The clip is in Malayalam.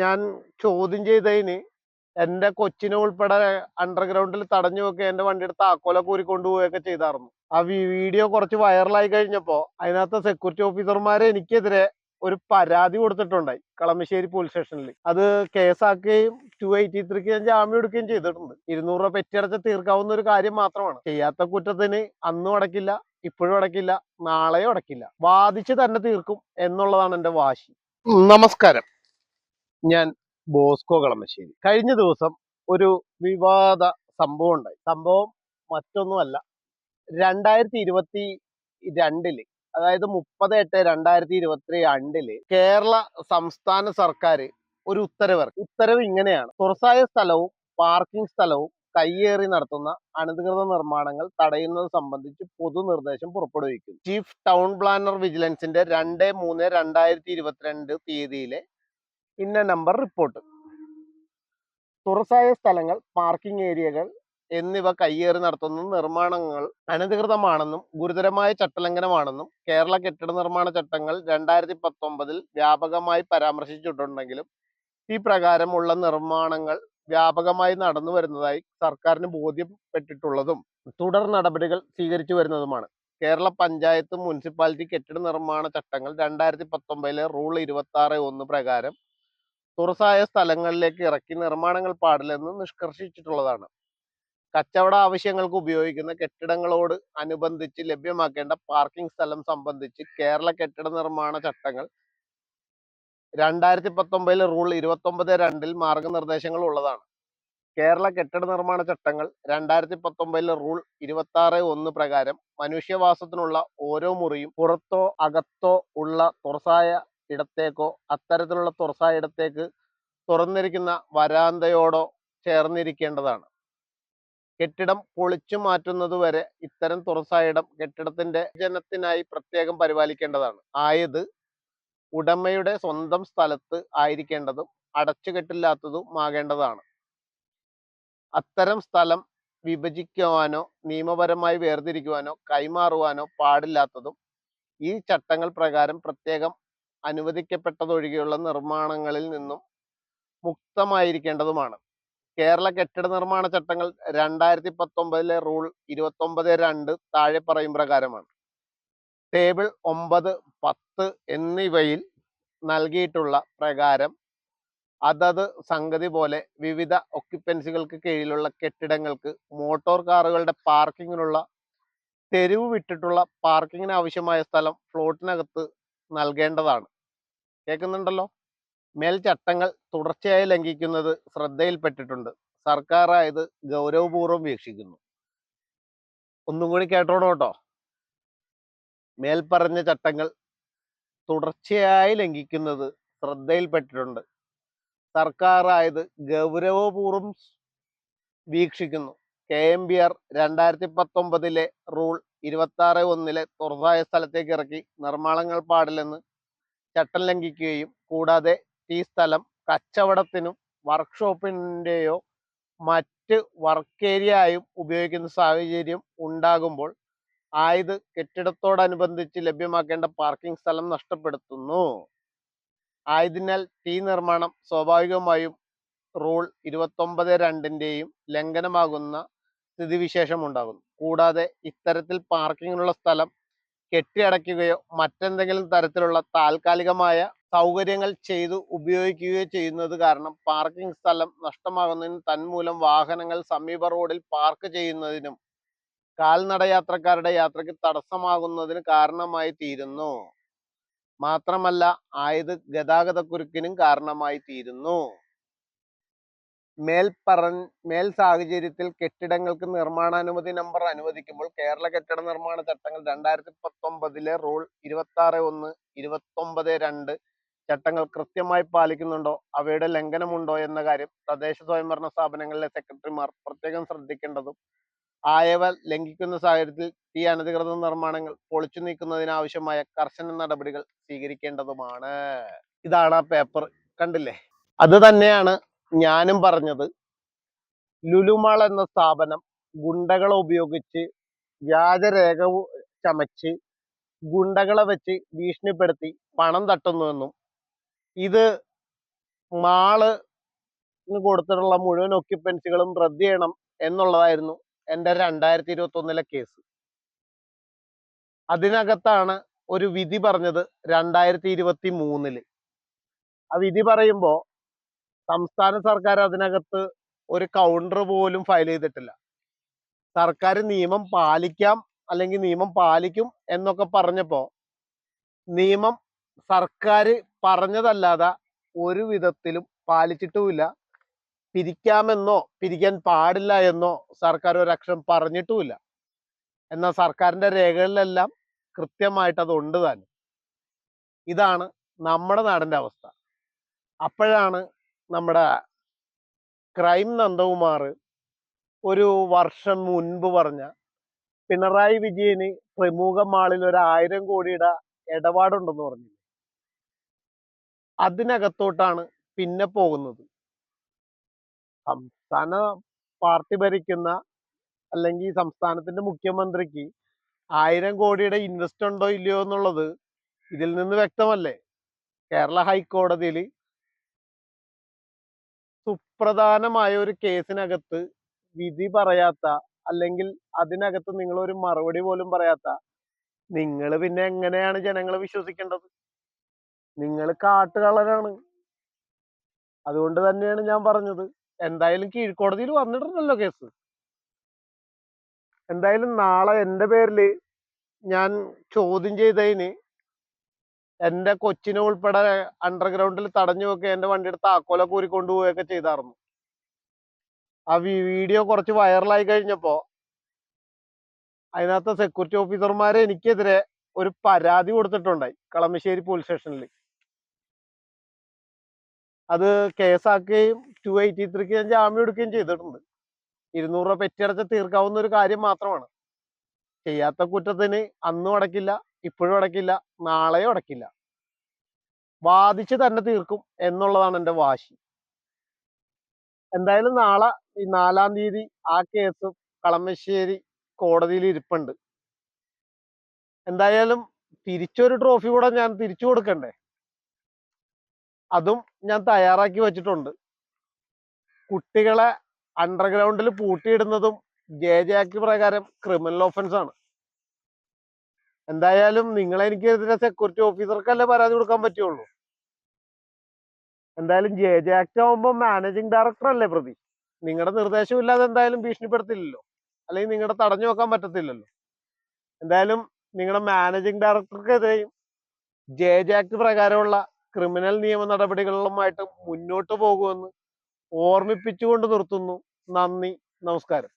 ഞാൻ ചോദ്യം ചെയ്തതിന് എന്റെ കൊച്ചിനെ ഉൾപ്പെടെ അണ്ടർഗ്രൗണ്ടിൽ തടഞ്ഞു വെക്കുക എന്റെ വണ്ടിയുടെ താക്കോലൊക്കെ ഊരി കൊണ്ടുപോവുകയൊക്കെ ചെയ്തായിരുന്നു ആ വീഡിയോ കുറച്ച് വൈറലായി കഴിഞ്ഞപ്പോ അതിനകത്ത് സെക്യൂരിറ്റി ഓഫീസർമാരെ എനിക്കെതിരെ ഒരു പരാതി കൊടുത്തിട്ടുണ്ടായി കളമശ്ശേരി പോലീസ് സ്റ്റേഷനിൽ അത് കേസാക്കുകയും ടു എയ്റ്റി ത്രീക്ക് ഞാൻ ജാമ്യം എടുക്കുകയും ചെയ്തിട്ടുണ്ട്. ഇരുന്നൂറ് രൂപ പെറ്റടച്ച് തീർക്കാവുന്ന ഒരു കാര്യം മാത്രമാണ്. ചെയ്യാത്ത കുറ്റത്തിന് അന്നും അടക്കില്ല ഇപ്പോഴും അടക്കില്ല നാളെയും അടക്കില്ല. വാദിച്ച് തന്നെ തീർക്കും എന്നുള്ളതാണ് എന്റെ വാശി. നമസ്കാരം. ഞാൻ ബോസ്കോ കളമശ്ശേരി. കഴിഞ്ഞ ദിവസം ഒരു വിവാദ സംഭവം ഉണ്ടായി. സംഭവം മറ്റൊന്നുമല്ല. രണ്ടായിരത്തി ഇരുപത്തി രണ്ടിൽ അതായത് മുപ്പത് എട്ട് രണ്ടായിരത്തി ഇരുപത്തി രണ്ടിൽ കേരള സംസ്ഥാന സർക്കാർ ഒരു ഉത്തരവ് ഉത്തരവ് ഇങ്ങനെയാണ്. തുറസായ സ്ഥലവും പാർക്കിംഗ് സ്ഥലവും കയ്യേറി നടത്തുന്ന അനധികൃത നിർമ്മാണങ്ങൾ തടയുന്നത് സംബന്ധിച്ച് പൊതു നിർദ്ദേശം പുറപ്പെടുവിക്കും ചീഫ് ടൗൺ പ്ലാനർ വിജിലൻസിന്റെ രണ്ട് മൂന്ന് രണ്ടായിരത്തി ഇരുപത്തിരണ്ട് തീയതിയിലെ ഇന്ന നമ്പർ റിപ്പോർട്ട് തുറസായ സ്ഥലങ്ങൾ പാർക്കിംഗ് ഏരിയകൾ എന്നിവ കയ്യേറി നടത്തുന്ന നിർമ്മാണങ്ങൾ അനധികൃതമാണെന്നും ഗുരുതരമായ ചട്ടലംഘനമാണെന്നും കേരള കെട്ടിട നിർമ്മാണ ചട്ടങ്ങൾ രണ്ടായിരത്തി പത്തൊമ്പതിൽ വ്യാപകമായി പരാമർശിച്ചിട്ടുണ്ടെങ്കിലും ഈ പ്രകാരമുള്ള നിർമ്മാണങ്ങൾ വ്യാപകമായി നടന്നു വരുന്നതായി സർക്കാരിന് ബോധ്യപ്പെട്ടിട്ടുള്ളതും തുടർ നടപടികൾ സ്വീകരിച്ചു വരുന്നതുമാണ്. കേരള പഞ്ചായത്ത് മുനിസിപ്പാലിറ്റി കെട്ടിട നിർമ്മാണ ചട്ടങ്ങൾ രണ്ടായിരത്തി പത്തൊമ്പതിലെ റൂൾ ഇരുപത്തി ആറ് ഒന്ന് പ്രകാരം തുറസായ സ്ഥലങ്ങളിലേക്ക് ഇറക്കി നിർമ്മാണങ്ങൾ പാടില്ലെന്ന് നിഷ്കർഷിച്ചിട്ടുള്ളതാണ്. കച്ചവട ആവശ്യങ്ങൾക്ക് ഉപയോഗിക്കുന്ന കെട്ടിടങ്ങളോട് അനുബന്ധിച്ച് ലഭ്യമാക്കേണ്ട പാർക്കിംഗ് സ്ഥലം സംബന്ധിച്ച് കേരള കെട്ടിട നിർമ്മാണ ചട്ടങ്ങൾ രണ്ടായിരത്തി പത്തൊമ്പതിലെ റൂൾ ഇരുപത്തി ഒമ്പത് രണ്ടിൽ മാർഗനിർദ്ദേശങ്ങൾ ഉള്ളതാണ്. കേരള കെട്ടിട നിർമ്മാണ ചട്ടങ്ങൾ രണ്ടായിരത്തി പത്തൊമ്പതിലെ റൂൾ ഇരുപത്തി ആറ് ഒന്ന് പ്രകാരം മനുഷ്യവാസത്തിനുള്ള ഓരോ മുറിയും പുറത്തോ അകത്തോ ഉള്ള തുറസായ ഇടത്തേക്കോ അത്തരത്തിലുള്ള തുറസായ ഇടത്തേക്ക് തുറന്നിരിക്കുന്ന വരാന്തയോടോ ചേർന്നിരിക്കേണ്ടതാണ്. കെട്ടിടം പൊളിച്ചു മാറ്റുന്നത് വരെ ഇത്തരം തുറസായ ഇടം കെട്ടിടത്തിന്റെ ജനത്തിനായി പ്രത്യേകം പരിപാലിക്കേണ്ടതാണ്. ആയത് ഉടമയുടെ സ്വന്തം സ്ഥലത്ത് ആയിരിക്കേണ്ടതും അടച്ചുകെട്ടില്ലാത്തതുമാകേണ്ടതാണ് അത്തരം സ്ഥലം വിഭജിക്കുവാനോ നിയമപരമായി വേർതിരിക്കുവാനോ കൈമാറുവാനോ പാടില്ലാത്തതും ഈ ചട്ടങ്ങൾ പ്രകാരം പ്രത്യേകം അനുവദിക്കപ്പെട്ടതൊഴികെയുള്ള നിർമ്മാണങ്ങളിൽ നിന്നും മുക്തമായിരിക്കേണ്ടതുമാണ്. കേരള കെട്ടിട നിർമ്മാണ ചട്ടങ്ങൾ രണ്ടായിരത്തി പത്തൊമ്പതിലെ റൂൾ ഇരുപത്തി ഒമ്പത് രണ്ട് താഴെ പറയും പ്രകാരമാണ്. ടേബിൾ ഒമ്പത് പത്ത് എന്നിവയിൽ നൽകിയിട്ടുള്ള പ്രകാരം അതത് സംഗതി പോലെ വിവിധ ഒക്യുപ്പൻസികൾക്ക് കീഴിലുള്ള കെട്ടിടങ്ങൾക്ക് മോട്ടോർ കാറുകളുടെ പാർക്കിങ്ങിനുള്ള തെരുവ് വിട്ടിട്ടുള്ള പാർക്കിങ്ങിന് ആവശ്യമായ സ്ഥലം ഫ്ലോട്ടിനകത്ത് നൽകേണ്ടതാണ്. കേൾക്കുന്നുണ്ടല്ലോ? മേൽചട്ടങ്ങൾ തുടർച്ചയായി ലംഘിക്കുന്നത് ശ്രദ്ധയിൽപ്പെട്ടിട്ടുണ്ട്. സർക്കാർ ആയത് ഗൗരവപൂർവം വീക്ഷിക്കുന്നു. ഒന്നും കൂടി കേട്ടോണോ കേട്ടോ. മേൽപ്പറഞ്ഞ ചട്ടങ്ങൾ തുടർച്ചയായി ലംഘിക്കുന്നത് ശ്രദ്ധയിൽപ്പെട്ടിട്ടുണ്ട്. സർക്കാർ ആയത് ഗൗരവപൂർവം വീക്ഷിക്കുന്നു. കെ എം ബി ആർ രണ്ടായിരത്തി പത്തൊമ്പതിലെ റൂൾ ഇരുപത്തി ആറ് ഒന്നിലെ തുറസായ സ്ഥലത്തേക്ക് ഇറക്കി നിർമ്മാണങ്ങൾ പാടില്ലെന്ന് ചട്ടം ലംഘിക്കുകയും കൂടാതെ ഈ സ്ഥലം കച്ചവടത്തിനും വർക്ക്ഷോപ്പിന്റെയോ മറ്റ് വർക്ക് ഏരിയ ആയും ഉപയോഗിക്കുന്ന സാഹചര്യം ഉണ്ടാകുമ്പോൾ ആയത് കെട്ടിടത്തോടനുബന്ധിച്ച് ലഭ്യമാക്കേണ്ട പാർക്കിംഗ് സ്ഥലം നഷ്ടപ്പെടുത്തുന്നു. ആയതിനാൽ ടീ നിർമ്മാണം സ്വാഭാവികമായും റൂൾ ഇരുപത്തൊമ്പത് രണ്ടിന്റെയും ലംഘനമാകുന്ന സ്ഥിതിവിശേഷം ഉണ്ടാകുന്നു. കൂടാതെ ഇത്തരത്തിൽ പാർക്കിങ്ങിനുള്ള സ്ഥലം കെട്ടിയടയ്ക്കുകയോ മറ്റെന്തെങ്കിലും തരത്തിലുള്ള താൽക്കാലികമായ സൗകര്യങ്ങൾ ചെയ്തു ഉപയോഗിക്കുകയോ ചെയ്യുന്നത് കാരണം പാർക്കിംഗ് സ്ഥലം നഷ്ടമാകുന്നതിനും തന്മൂലം വാഹനങ്ങൾ സമീപ റോഡിൽ പാർക്ക് ചെയ്യുന്നതിനും കാൽനടയാത്രക്കാരുടെ യാത്രയ്ക്ക് തടസ്സമാകുന്നതിന് കാരണമായി തീരുന്നു. മാത്രമല്ല ആയത് ഗതാഗതക്കുരുക്കിനും കാരണമായി തീരുന്നു. മേൽ മേൽ സാഹചര്യത്തിൽ കെട്ടിടങ്ങൾക്ക് നിർമ്മാണാനുമതി നമ്പർ അനുവദിക്കുമ്പോൾ കേരള കെട്ടിട നിർമ്മാണ ചട്ടങ്ങൾ രണ്ടായിരത്തി പത്തൊമ്പതിലെ റൂൾ ഇരുപത്തി ആറ് ഒന്ന് ഇരുപത്തി ഒമ്പത് രണ്ട് ചട്ടങ്ങൾ കൃത്യമായി പാലിക്കുന്നുണ്ടോ? അവയുടെ ലംഘനമുണ്ടോ എന്ന കാര്യം തദ്ദേശ സ്വയംഭരണ സ്ഥാപനങ്ങളിലെ സെക്രട്ടറിമാർ പ്രത്യേകം ശ്രദ്ധിക്കേണ്ടതും ആയവ ലംഘിക്കുന്ന സാഹചര്യത്തിൽ ഈ അനധികൃത നിർമ്മാണങ്ങൾ പൊളിച്ചു നീക്കുന്നതിനാവശ്യമായ കർശന നടപടികൾ സ്വീകരിക്കേണ്ടതുമാണ്. ഇതാണ് ആ പേപ്പർ. കണ്ടില്ലേ? അത് തന്നെയാണ് ഞാനും പറഞ്ഞത്. ലുലുമാൾ എന്ന സ്ഥാപനം ഗുണ്ടകളെ ഉപയോഗിച്ച് വ്യാജരേഖ ചമച്ച് ഗുണ്ടകളെ വെച്ച് ഭീഷണിപ്പെടുത്തി പണം തട്ടുന്നുവെന്നും ഇത് മാൾ കൊടുത്തിട്ടുള്ള മുഴുവൻ ഒക്യുപ്പൻസികളും റദ്ദ് ചെയ്യണം എന്നുള്ളതായിരുന്നു എന്റെ രണ്ടായിരത്തി ഇരുപത്തി ഒന്നിലെ കേസ് അതിനകത്താണ് ഒരു വിധി പറഞ്ഞത് രണ്ടായിരത്തി ഇരുപത്തി മൂന്നിൽ ആ വിധി പറയുമ്പോ സംസ്ഥാന സർക്കാർ അതിനകത്ത് ഒരു കൗണ്ടർ പോലും ഫയൽ ചെയ്തിട്ടില്ല. സർക്കാർ നിയമം പാലിക്കാം അല്ലെങ്കിൽ നിയമം പാലിക്കും എന്നൊക്കെ പറഞ്ഞപ്പോ നിയമം സർക്കാർ പറഞ്ഞതല്ലാതെ ഒരു വിധത്തിലും പാലിച്ചിട്ടുമില്ല. പിരിക്കാമെന്നോ പിരിക്കാൻ പാടില്ല എന്നോ സർക്കാർ ഒരക്ഷരം പറഞ്ഞിട്ടുമില്ല. എന്നാൽ സർക്കാരിന്റെ രേഖകളിലെല്ലാം കൃത്യമായിട്ട് അത് ഉണ്ട് ഇതാണ് നമ്മുടെ നാടിന്റെ അവസ്ഥ. അപ്പോഴാണ് നമ്മുടെ ക്രൈം നന്ദകുമാർ ഒരു വർഷം മുൻപ് പറഞ്ഞ പിണറായി വിജയന് പ്രമുഖ മാളിൽ ഒരു ആയിരം കോടിയുടെ ഇടപാടുണ്ടെന്ന് പറഞ്ഞു അതിനകത്തോട്ടാണ് പിന്നെ പോകുന്നത്. സംസ്ഥാന പാർട്ടി ഭരിക്കുന്ന അല്ലെങ്കിൽ സംസ്ഥാനത്തിന്റെ മുഖ്യമന്ത്രിക്ക് ആയിരം കോടിയുടെ ഇൻവെസ്റ്റ് ഉണ്ടോ ഇല്ലയോ എന്നുള്ളത് ഇതിൽ നിന്ന് വ്യക്തമല്ലേ? കേരള ഹൈക്കോടതിയിൽ സുപ്രധാനമായ ഒരു കേസിനകത്ത് വിധി പറയാത്ത അല്ലെങ്കിൽ അതിനകത്ത് നിങ്ങൾ ഒരു മറുപടി പോലും പറയാത്ത നിങ്ങൾ പിന്നെ എങ്ങനെയാണ് ജനങ്ങളെ വിശ്വസിക്കേണ്ടത്? നിങ്ങൾ കാട്ടുകള്ളനാണ്. അതുകൊണ്ട് തന്നെയാണ് ഞാൻ പറഞ്ഞത്. എന്തായാലും കീഴ്ക്കോടതിയിൽ വന്നിട്ടുണ്ടല്ലോ കേസ്. എന്തായാലും നാളെ എന്റെ പേരിൽ ഞാൻ ചോദ്യം ചെയ്തതിന് എന്റെ കൊച്ചിനെ ഉൾപ്പെടെ അണ്ടർഗ്രൗണ്ടിൽ തടഞ്ഞു വെക്കുക വണ്ടി വണ്ടിയുടെ താക്കോല ഊരി കൊണ്ടുപോവുകയൊക്കെ ചെയ്തായിരുന്നു ആ വീഡിയോ കുറച്ച് വൈറലായി കഴിഞ്ഞപ്പോ അതിനകത്ത് സെക്യൂരിറ്റി ഓഫീസർമാരെ എനിക്കെതിരെ ഒരു പരാതി കൊടുത്തിട്ടുണ്ടായി കളമശ്ശേരി പോലീസ് സ്റ്റേഷനിൽ അത് കേസാക്കുകയും ടു എയ്റ്റി ത്രീക്ക് ഞാൻ ജാമ്യം എടുക്കുകയും ചെയ്തിട്ടുണ്ട്. ഇരുന്നൂറ് രൂപ പെറ്റിയടച്ച് തീർക്കാവുന്ന ഒരു കാര്യം മാത്രമാണ്. ചെയ്യാത്ത കുറ്റത്തിന് അന്നും അടക്കില്ല. ഇപ്പോഴും അടക്കില്ല നാളെയും അടക്കില്ല. വാദിച്ച് തന്നെ തീർക്കും എന്നുള്ളതാണ് എന്റെ വാശി. എന്തായാലും നാളെ ഈ നാലാം തീയതി ആ കേസ് കളമശ്ശേരി കോടതിയിൽ ഇരിപ്പുണ്ട്. എന്തായാലും തിരിച്ചൊരു ട്രോഫി കൂടെ ഞാൻ തിരിച്ചു കൊടുക്കണ്ടേ? അതും ഞാൻ തയ്യാറാക്കി വെച്ചിട്ടുണ്ട്. കുട്ടികളെ അണ്ടർഗ്രൗണ്ടിൽ പൂട്ടിയിടുന്നതും ജെ ജെ ആക്ട് പ്രകാരം ക്രിമിനൽ ഓഫൻസ് ആണ്. എന്തായാലും നിങ്ങൾ എനിക്കെതിരെ സെക്യൂരിറ്റി ഓഫീസർക്കല്ലേ പരാതി കൊടുക്കാൻ പറ്റുള്ളൂ. എന്തായാലും ജെ ജെ ആക്ട് ആവുമ്പോൾ മാനേജിങ് ഡയറക്ടർ അല്ലേ പ്രതി? നിങ്ങളുടെ നിർദ്ദേശം ഇല്ലാതെ എന്തായാലും ഭീഷണിപ്പെടുത്തില്ലല്ലോ. അല്ലെങ്കിൽ നിങ്ങളുടെ തടഞ്ഞു വെക്കാൻ പറ്റത്തില്ലല്ലോ. എന്തായാലും നിങ്ങളുടെ മാനേജിങ് ഡയറക്ടർക്കെതിരെയും ജെ ജെ ആക്ട് പ്രകാരമുള്ള ക്രിമിനൽ നിയമ നടപടികളുമായിട്ട് മുന്നോട്ട് പോകുമെന്ന് ഓർമ്മിപ്പിച്ചുകൊണ്ട് നിർത്തുന്നു. നന്ദി. നമസ്കാരം.